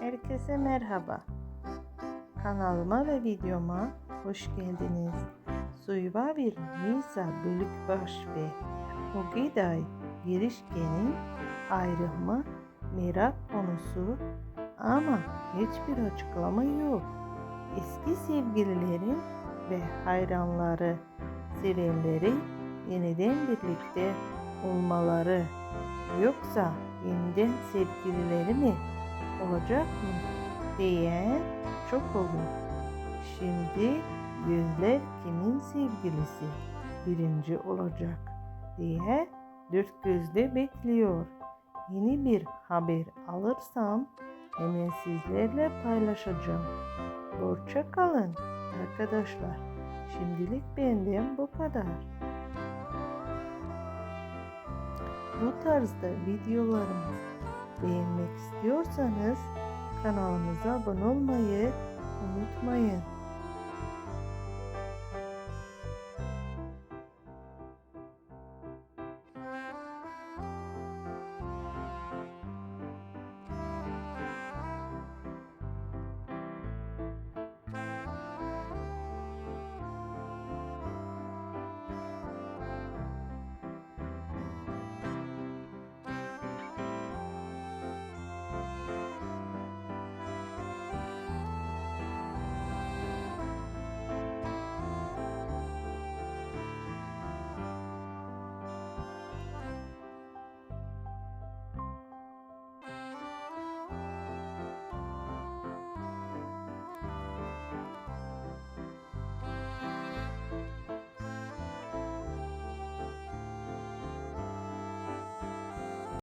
Herkese merhaba. Kanalıma ve videoma hoş geldiniz. Suyva bir Nisa Bölükbaş ve Ogiday girişkenin ayrılma merak konusu ama hiçbir açıklama yok. Eski sevgililerin ve hayranları, sevenleri yeniden birlikte olmaları yoksa yeniden sevgilileri mi olacak mı diyen çok olur. Şimdi gözler kimin sevgilisi birinci olacak diye dört gözle bekliyor. Yeni bir haber alırsam hemen sizlerle paylaşacağım. Hoşça kalın arkadaşlar. Şimdilik benden bu kadar. Bu tarzda videolarımı beğenmek istiyorsanız kanalımıza abone olmayı unutmayın.